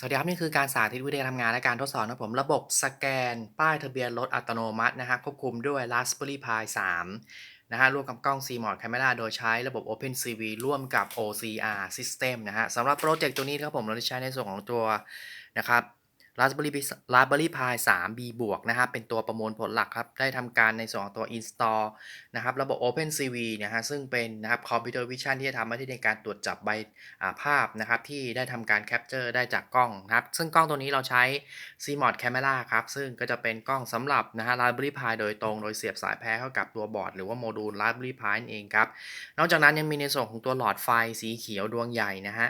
สวัสดีครับ นี่คือการสาธิตวิธีการทำงานและการทดสอบนะผมระบบสแกน ป้ายทะเบียนรถอัตโนมัตินะฮะควบคุมด้วย Raspberry Pi 3นะฮะร่วมกับกล้อง CMOS Camera โดยใช้ระบบ OpenCV ร่วมกับ OCR System นะฮะสำหรับโปรเจกต์ตัวนี้ครับผมเราจะใช้ในส่วนของตัวนะครับ Raspberry Pi Raspberry Pi 3 B บวกนะครับเป็นตัวประมวลผลหลักครับ ได้ทำการในส่วนของตัว install นะครับระบบ OpenCV นะฮะซึ่งเป็นนะครับคอมพิวเตอร์วิชั่นที่จะทำหน้าที่ในการตรวจจับใบาภาพนะครับที่ได้ทำการแคปเจอร์ได้จากกล้องนะครับ ซึ่งกล้องตัวนี้เราใช้ CMOS Camera ครับ ซึ่งก็จะเป็นกล้องสำหรับนะฮะ Raspberry Pi โดยตรง โดยเสียบสายแพรเข้ากับตัวบอร์ดหรือว่าโมดูล Raspberry Pi นั่นเองครับ นอกจากนั้นยังมีในส่วนของตัวหลอดไฟสีเขียวดวงใหญ่นะฮะ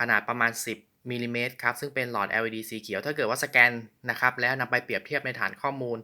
ขนาดประมาณ 10 มิลลิเมตรครับซึ่งเป็นหลอด LED สีเขียวถ้าเกิดว่าสแกนนะครับแล้วนำไปเปรียบเทียบในฐานข้อมูล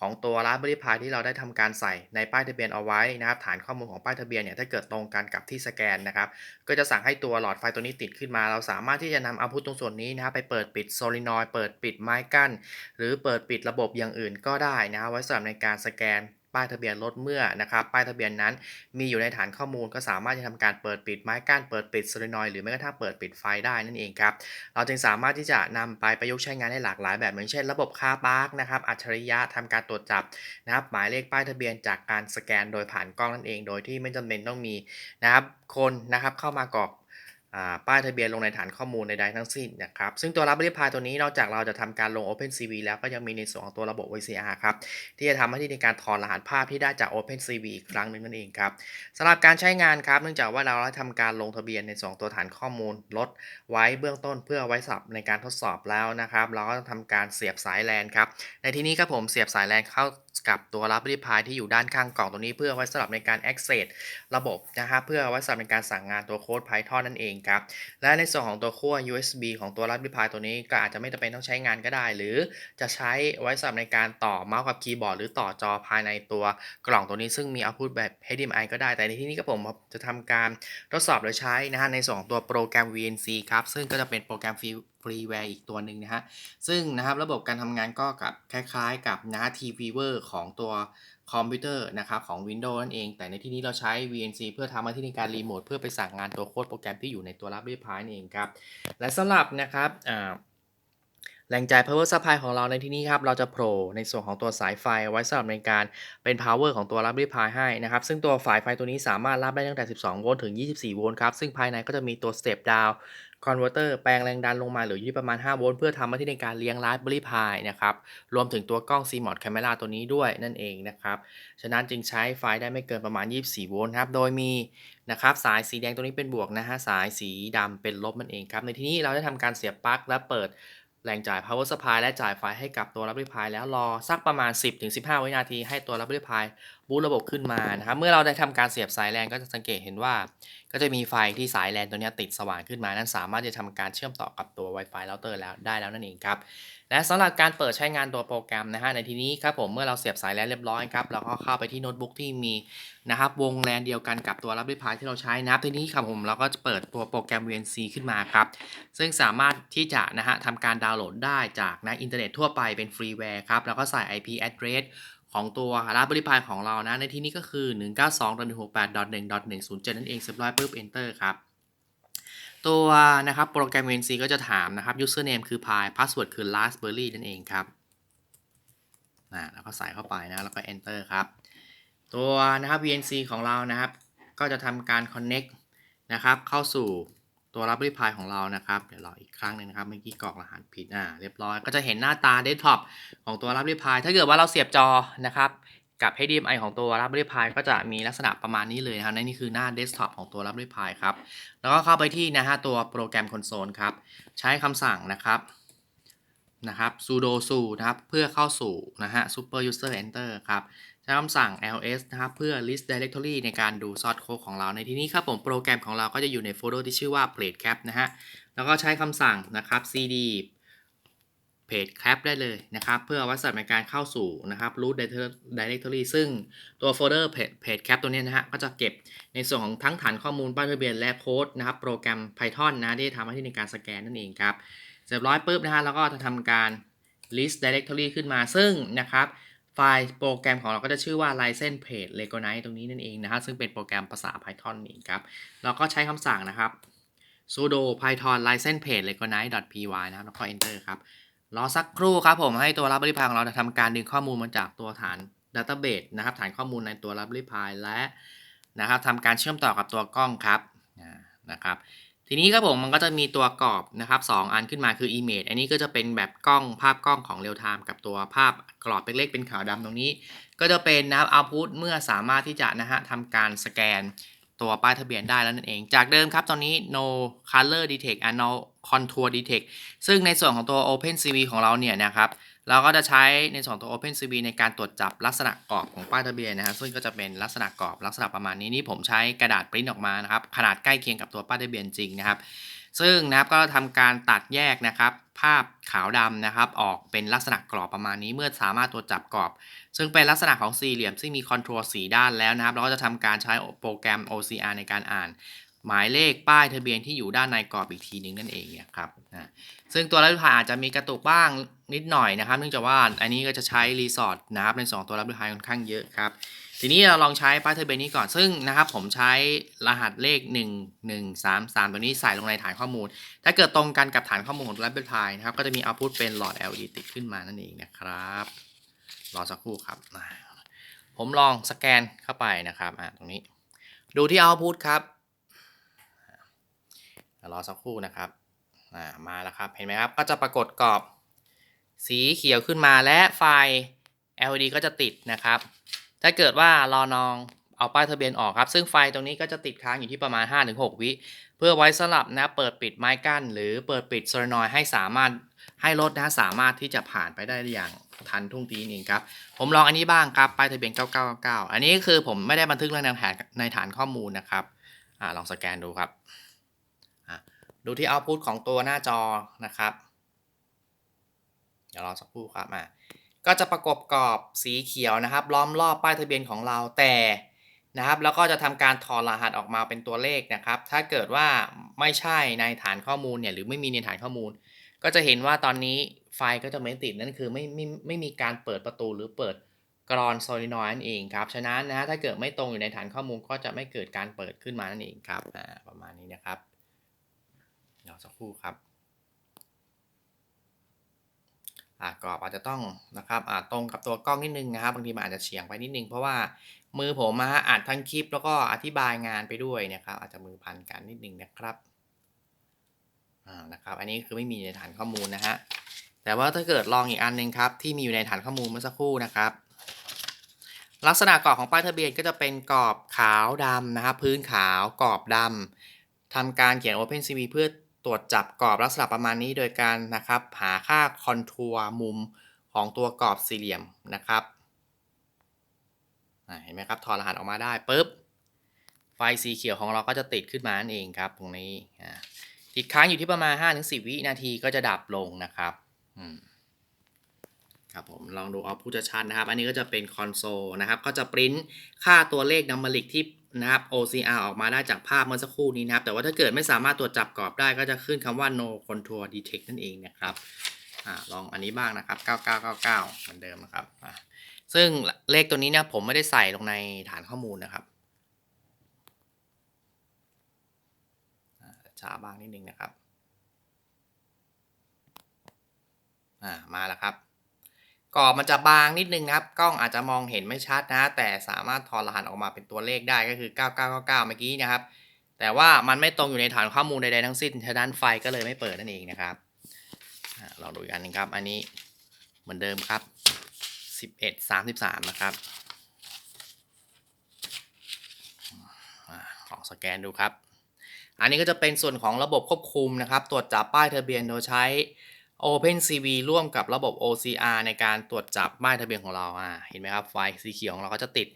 ของตัว Raspberry Pi ที่เราได้ทำการใส่ในป้ายทะเบียนเอาไว้นะครับฐานข้อมูลของป้ายทะเบียนเนี่ยถ้าเกิดตรงกันกับที่สแกนนะครับก็จะสั่งให้ตัวหลอดไฟตัวนี้ติดขึ้นมา เราสามารถที่จะนำเอาพุทตรงส่วนนี้นะครับไปเปิดปิดโซลินอยด์เปิดปิดไม้กั้น หรือเปิดปิดระบบอย่างอื่นก็ได้นะครับไว้สำหรับในการสแกน ป้ายทะเบียนรถเมื่อนะครับป้ายทะเบียนนั้นมีอยู่ในฐานข้อมูลก็สามารถจะทำการเปิดปิดไม้กั้นเปิดปิดโซลินอยหรือแม้กระทั่งเปิดปิดไฟได้นั่นเองครับเราจึงสามารถที่จะนำไปประยุกต์ใช้งานได้หลากหลายแบบอย่างเช่น ระบบคาร์ปาร์กนะครับอัจฉริยะทำการตรวจจับนะครับหมายเลขป้ายทะเบียนจากการสแกนโดยผ่านกล้องนั่นเอง โดยที่ไม่จำเป็นต้องมีนะครับคนนะครับเข้ามากรอก ป้ายทะเบียนลงในฐานข้อมูลใดๆทั้งสิ้นนะครับ ซึ่งตัว Raspberry Pi ตัวนี้นอกจากเราจะทำการลง OpenCV แล้วก็ยังมีในส่วนของตัวระบบ VCR ครับ ที่จะทำหน้าที่ในการถอดรหัสภาพที่ได้จาก OpenCV อีกครั้งหนึ่งนั่นเองครับสำหรับการใช้งานครับ เนื่องจากว่าเราได้ทำการลงทะเบียนในส่วนตัวฐานข้อมูลรถไว้เบื้องต้นเพื่อไว้สับในการทดสอบแล้วนะครับ เราก็ทำการเสียบสายแลนครับ ในที่นี้ครับผมเสียบสายแลนเข้า กับตัว Raspberry Pi ที่อยู่ด้านข้างกล่องตัวนี้เพื่อไว้สำหรับในการ access ระบบนะครับเพื่อไว้สำหรับในการสั่งงานตัวโค้ด Python นั่นเองครับและในส่วนของตัวขั้ว USB ของตัว Raspberry Pi ตัวนี้ก็อาจจะไม่จำเป็นต้องใช้งานก็ได้ หรือจะใช้ไว้สำหรับในการต่อเมาส์กับคีย์บอร์ดหรือต่อจอภายในตัวกล่องตัวนี้ซึ่งมี output แบบ HDMI ก็ได้แต่ในที่นี้ก็ผมจะทำการทดสอบโดยใช้นะฮะในส่วนของตัวโปรแกรม VNC ครับซึ่งก็จะเป็นโปรแกรม ฟรีแวร์อีกตัวหนึ่งนะฮะ ซึ่งนะครับระบบการทำงานก็กับคล้ายๆ กับนะ T-Viewer ของตัวคอมพิวเตอร์นะครับของ Windows นั่นเอง แต่ในที่นี้เราใช้ VNC เพื่อทำหน้าที่ในการรีโมทเพื่อไปสั่งงานตัวโค้ดโปรแกรมที่อยู่ในตัว Raspberry Pi นั่นเองครับ และสำหรับนะครับ แรงจ่าย power supply ของเราในที่นี้ครับ เราจะโผล่ในส่วนของตัวสายไฟไว้สำหรับในการเป็น power ของตัว Raspberry Pi ให้นะครับ ซึ่งตัวสายไฟตัวนี้สามารถรับได้ตั้งแต่ 12 โวลต์ถึง 24 โวลต์ครับ ซึ่งภายในก็จะมีตัว step down คอนเวอร์เตอร์แปลงแรงดันลงมาเหลืออยู่ที่ประมาณ 5 โวลต์เพื่อทำหน้าที่ในการเลี้ยง Raspberry Pi นะครับ รวมถึงตัวกล้อง CMOS Camera ตัวนี้ด้วยนั่นเองนะครับ ฉะนั้นจึงใช้ไฟได้ไม่เกินประมาณ 24 โวลต์ครับ โดยมีนะครับสายสีแดงตัวนี้เป็นบวกนะฮะ สายสีดำเป็นลบนั่นเองครับ ในที่นี้เราได้ทำการเสียบปลั๊กและเปิด แหล่งจ่าย power supply และจ่ายไฟให้กับตัวรับรีพลายแล้วรอสักประมาณ 10-15 วินาทีให้ตัวรับรีพลายบูตระบบขึ้นมานะครับ เมื่อเราได้ทำการเสียบสายแลนก็จะสังเกตเห็นว่า ก็จะมีไฟที่สายแลนตัวนี้ติดสว่างขึ้นมา นั้นสามารถจะทำการเชื่อมต่อกับตัว Wi-Fi router แล้วได้แล้วนั่นเองครับ และสำหรับการเปิดใช้งานตัวโปรแกรมนะฮะในที่นี้ครับผมเมื่อเราเสียบสายแลนเรียบร้อยครับเราก็เข้าไปที่โน้ตบุ๊กที่มีนะครับวงแลนเดียวกันกับตัว Raspberry Pi ที่เราใช้นะครับทีนี้ครับผมเราก็จะเปิดตัวโปรแกรม VNC ขึ้นมาครับซึ่งสามารถที่จะนะฮะทำการดาวน์โหลดได้จากนะอินเทอร์เน็ตทั่วไปเป็นฟรีแวร์ครับแล้วก็ใส่ IP address ของตัว Raspberry Pi ของเรานะ ในที่นี้ก็คือ 192.168.1.107 นั่นเองเสร็จร้อยปุ๊บ enter ครับ ตัวนะครับโปรแกรม VNC ก็จะถามนะครับ username คือ Pi password คือ Raspberry นั่นเองครับนะแล้วก็ใส่เข้าไปนะ แล้วก็ enter ครับ ตัวนะครับ VNC ของเรานะครับ ก็จะทำการ connect นะครับ เข้าสู่ ตัว Raspberry Pi ของเรานะครับ เดี๋ยวรออีกครั้งหนึ่งนะครับ เมื่อกี้กรอกรหัสผิดอ่าเรียบร้อย ก็จะเห็นหน้าตา desktop ของตัว Raspberry Pi ถ้าเกิดว่าเราเสียบจอนะครับกับ HDMI ของตัว Raspberry Pi ก็จะมีลักษณะประมาณนี้เลยครับนี่คือหน้า desktop ของตัว Raspberry Pi ครับ แล้วก็เข้าไปที่นะฮะตัวโปรแกรมคอนโซลครับ ใช้คำสั่งนะครับนะครับ sudo su นะครับ เพื่อเข้าสู่นะฮะ super user enter ครับ ใช้คำสั่ง ls นะครับ เพื่อ list directory ในการดู source code ของเราในที่นี้ครับผมโปรแกรมของเราก็จะอยู่ในโฟลเดอร์ที่ชื่อว่า plate cap นะฮะ แล้วก็ใช้คำสั่งนะครับ cd page cap ได้เลยนะครับ เพื่อไว้สำหรับในการเข้าสู่นะครับ root directory ซึ่งตัวโฟลเดอร์ page cap ตัวนี้นะฮะ ก็จะเก็บในส่วนของทั้งฐานข้อมูลป้ายทะเบียนและโค้ดนะครับ โปรแกรม Python นะที่ทำหน้าที่ในการสแกนนั่นเองครับ เสร็จร้อยปุ๊บนะฮะแล้วก็จะทำการ list directory ขึ้นมาซึ่งนะครับ ไฟล์โปรแกรมของเราก็จะชื่อว่า license page recognize ตรงนี้นั่นเองนะฮะซึ่งเป็นโปรแกรมภาษา Python นี่ครับ เราก็ใช้คำสั่งนะครับ sudo python license page recognize.py นะครับ แล้วก็ enter ครับ รอสักครู่ครับผมให้ตัว Raspberry Pi ของเราทำการดึงข้อมูลมาจากตัวฐาน Database นะครับ ฐานข้อมูลในตัว Raspberry Pi และนะครับทำการเชื่อมต่อกับตัวกล้องครับนะครับ ทีนี้ครับผมมันก็จะมีตัวกรอบนะครับสองอันขึ้นมาคือ image อันนี้ก็จะเป็นแบบกล้องภาพกล้องของเรียลไทม์กับตัวภาพกรอบเล็กๆเป็นขาวดำตรงนี้ ก็จะเป็นนะครับ output เมื่อสามารถที่จะนะฮะทำการสแกน ตัวป้ายทะเบียนได้แล้วนั่นเอง จากเดิมครับ ตอนนี้ no color detect and no contour detect ซึ่งในส่วนของตัว OpenCV ของเราเนี่ยนะครับ เราก็จะใช้ในส่วนของตัว OpenCV ในการตรวจจับลักษณะกรอบของป้ายทะเบียนนะฮะซึ่งก็จะเป็นลักษณะกรอบลักษณะประมาณนี้นี่ผมใช้กระดาษปริ้นออกมานะครับ ขนาดใกล้เคียงกับตัวป้ายทะเบียนจริงนะครับ ซึ่งนะครับก็ทำการตัดแยกนะครับ ภาพขาวดำนะครับ ออกเป็นลักษณะกรอบประมาณนี้เมื่อสามารถตรวจจับกรอบ ซึ่งเป็นลักษณะของสี่เหลี่ยม ซึ่งมีคอนโทรลสีด้านแล้วนะครับ เราก็จะทำการใช้โปรแกรม OCR ในการอ่าน หมายเลขป้ายทะเบียนที่อยู่ด้านในกรอบอีกทีหนึงนั่นเองนี่ยครับนะซึ่งตัวรับพายอาจจะมีกระตุกบ้างนิดหน่อยนะครับ เนื่องจากว่าอันนี้ก็จะใช้รีสอร์ทนะครับในสองตัวรับพายค่อนข้างเยอะครับ ทีนี้เราลองใช้ป้ายทะเบยนนี้ก่อน ซึ่งนะครับผมใช้รหัสเลข 1 1 3 3 ตัวนี้ใส่ลงในฐานข้อมูล ถ้าเกิดตรงกันกับฐานข้อมูลของ Raspberry Pi นะครับ ก็จะมี output เป็นหลอด LED ติดขึ้นมานั่นเองนะครับ รอสักครู่ครับ ผมลองสแกนเข้าไปนะครับอ่าตรงนี้ ดูที่ output ครับ รอสักครู่นะครับอ่ามาแล้วครับ เห็นไหมครับ ก็จะปรากฏกรอบ สีเขียวขึ้นมาและไฟ LED ก็จะติดนะครับ ถ้าเกิดว่ารอนองเอาป้ายทะเบียนออกครับ ซึ่งไฟตรงนี้ก็จะติดค้างอยู่ที่ประมาณ 5-6 วิเพื่อไว้สำหรับนะเปิดปิดไม้กั้น หรือเปิดปิดโซลนอยให้สามารถให้รถนะสามารถที่จะผ่านไปได้อย่างทันท่วงทีนี่เองครับ ผมลองอันนี้บ้างครับป้ายทะเบียน 9999 อันนี้คือผมไม่ได้บันทึกเรื่องในฐานในฐานข้อมูลนะครับอลองสแกนดูครับ ดูที่ output ของตัวหน้าจอนะครับ เดี๋ยวรอสักครู่ครับอ่า ก็จะประกบกรอบสีเขียวนะครับล้อมรอบป้ายทะเบียนของเราแต่นะครับแล้วก็จะทำการถอดรหัสออกมาเป็นตัวเลขนะครับ ถ้าเกิดว่าไม่ใช่ในฐานข้อมูลเนี่ยหรือไม่มีในฐานข้อมูล ก็จะเห็นว่าตอนนี้ไฟก็จะไม่ติดนั่นคือไม่ไม่ไม่มีการเปิดประตูหรือเปิดกรอนโซลินอยนั่นเองครับฉะนั้นนะถ้าเกิดไม่ตรงอยู่ในฐานข้อมูลก็จะไม่เกิดการเปิดขึ้นมานั่นเองครับประมาณนี้นะครับเดี๋ยวสักครู่ครับ อ่า กรอบอาจจะต้องนะครับตรงกับตัวกล้องนิดนึงนะครับบางทีมันอาจจะเฉียงไปนิดนึงเพราะว่ามือผมมาอัดทั้งคลิปแล้วก็อธิบายงานไปด้วยนะครับอาจจะมือพันกันนิดนึงนะครับอ่านะครับอันนี้คือไม่มีในฐานข้อมูลนะฮะแต่ว่าถ้าเกิดลองอีกอันหนึงครับที่มีอยู่ในฐานข้อมูลเมื่อสักครู่นะครับ ลักษณะกรอบของป้ายทะเบียนก็จะเป็นกรอบขาวดำนะครับพื้นขาวกรอบดำทำการเขียน OpenCV เพื่อ ตรวจจับกรอบลักษณะประมาณนี้โดยการนะครับ หาค่าคอนทัวร์มุมของตัวกรอบสี่เหลี่ยมนะครับเห็นไหมครับถอดรหัสออกมาได้ปุ๊บไฟสีเขียวของเราก็จะติดขึ้นมานั่นเองครับ ตรงนี้ติดค้างอยู่ที่ประมาณ 5-10 วินาทีก็จะดับลงนะครับครับผมลองดูเอาผู้จะชัดนะครับ อันนี้ก็จะเป็นคอนโซลนะครับ ก็จะปริ้นค่าตัวเลขนัมเบริกที่ นะครับ OCR ออกมาได้จากภาพเมื่อสักครู่นี้นะครับ แต่ว่าถ้าเกิดไม่สามารถตรวจจับกรอบได้ก็จะขึ้นคำว่า no contour detect นั่นเองนะครับอลองอันนี้บ้างนะครับ 9999 เหมือนเดิมนะครับซึ่งเลขตัวนี้เนี่ยผมไม่ได้ใส่ลงในฐานข้อมูลนะครับช้าบ้างนิดนึงนะครับ มาแล้วครับ กรอบมันจะบางนิดนึงนะครับ กล้องอาจจะมองเห็นไม่ชัดนะ แต่สามารถถอดรหัสออกมาเป็นตัวเลขได้ก็คือ 9999 เมื่อกี้นะครับ แต่ว่ามันไม่ตรงอยู่ในฐานข้อมูลใดๆทั้งสิ้นฉะนั้นไฟก็เลยไม่เปิดนั่นเองนะครับลองดูอีกอันนึงครับ อันนี้เหมือนเดิมครับ 11 33 นะครับอ่าลองสแกนดูครับ อันนี้ก็จะเป็นส่วนของระบบควบคุมนะครับ ตรวจจับป้ายทะเบียนโดยใช้ OpenCV ร่วมกับระบบ OCR ในการตรวจจับป้ายทะเบียนของเราอ่าเห็นไหมครับไฟสีเขียวของเราก็จะติด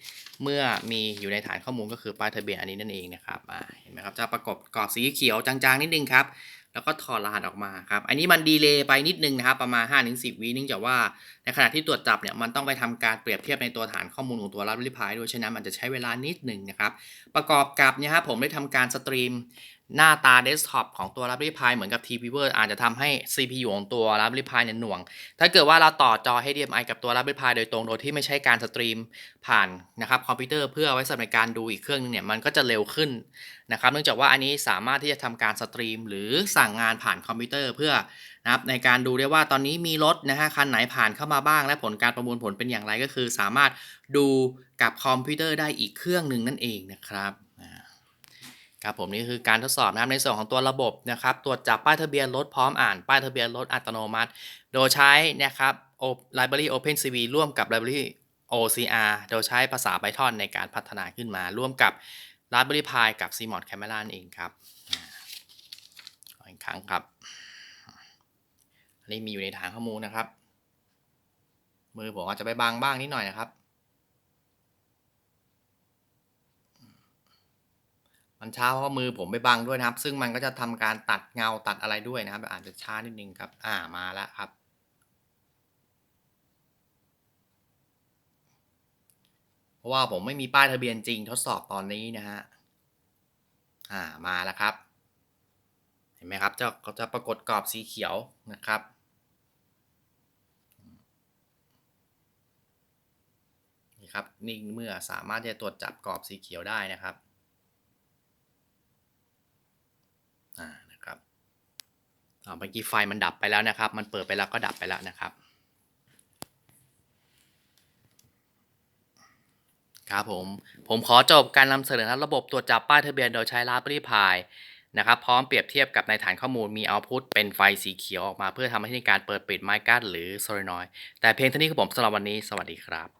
เมื่อมีอยู่ในฐานข้อมูลก็คือป้ายทะเบียนอันนี้นั่นเองนะครับอ่าเห็นไหมครับจะประกบกรอบสีเขียวจางๆนิดนึงครับแล้วก็ถอดรหัสออกมาครับ อันนี้มันดีเลย์ไปนิดนึงนะครับ ประมาณ 5-10 วิเนื่องจากว่าในขณะที่ตรวจจับเนี่ยมันต้องไปทำการเปรียบเทียบในตัวฐานข้อมูลของตัว Raspberry Pi ด้วยฉะนั้นมันจะใช้เวลานิดหนึ่งนะครับ ประกอบกับเนี่ยครับผมได้ทำการสตรีม หน้าตาเดสก์ท็อปของตัว Raspberry Pi เหมือนกับ T-Viewer อาจจะทำให้ CPU ของตัว Raspberry Pi เนี่ยหน่วง ถ้าเกิดว่าเราต่อจอ HDMI กับตัว Raspberry Pi โดยตรงโดยที่ไม่ใช่การสตรีมผ่านนะครับคอมพิวเตอร์เพื่อไว้สำหรับการดูอีกเครื่องนึงเนี่ยมันก็จะเร็วขึ้นนะครับ เนื่องจากว่าอันนี้สามารถที่จะทำการสตรีม หรือสั่งงานผ่านคอมพิวเตอร์เพื่อนะครับในการดูได้ว่าตอนนี้มีรถนะฮะคันไหนผ่านเข้ามาบ้าง และผลการประมวลผลเป็นอย่างไรก็คือ สามารถดูกับคอมพิวเตอร์ได้อีกเครื่องหนึ่งนั่นเองนะครับ ครับผมนี่คือการทดสอบนะครับในส่วนของตัวระบบนะครับตรวจจับป้ายทะเบียนรถพร้อมอ่านป้ายทะเบียนรถอัตโนมัติ โดยใช้นะครับ Library OpenCV ร่วมกับ Library OCR โดยใช้ภาษา Python ในการพัฒนาขึ้นมา ร่วมกับ Raspberry Pi กับ CMOS Camera นั่นเองครับอีกครั้งครับ อันนี้มีอยู่ในฐานข้อมูลนะครับ มือผมอาจจะไปบังบ้างนิดหน่อยนะครับ มันช้าเพราะมือผมไปบังด้วยนะครับ ซึ่งมันก็จะทำการตัดเงาตัดอะไรด้วยนะครับอาจจะช้านิดนึงครับ อ่ามาแล้วครับ เพราะว่าผมไม่มีป้ายทะเบียนจริงทดสอบตอนนี้นะฮะอ่ามาแล้วครับ เห็นไหมครับจะก็จะปรากฏกรอบสีเขียวนะครับนี่ครับนิ่งเมื่อสามารถจะตรวจจับกรอบสีเขียวได้นะครับ อ่า นะครับอ่าเมื่อกี้ไฟมันดับไปแล้วนะครับ มันเปิดไปแล้วก็ดับไปแล้วนะครับ ครับผม ผมขอจบการนำเสนอระบบตรวจจับป้ายทะเบียนโดยใช้ Raspberry Pi นะครับพร้อมเปรียบเทียบกับในฐานข้อมูลมี output เป็นไฟสีเขียวออกมา เพื่อทำให้ในการเปิดปิดไมค์การ์ดหรือ solenoid แต่เพียงเท่านี้ครับผมสำหรับวันนี้สวัสดีครับ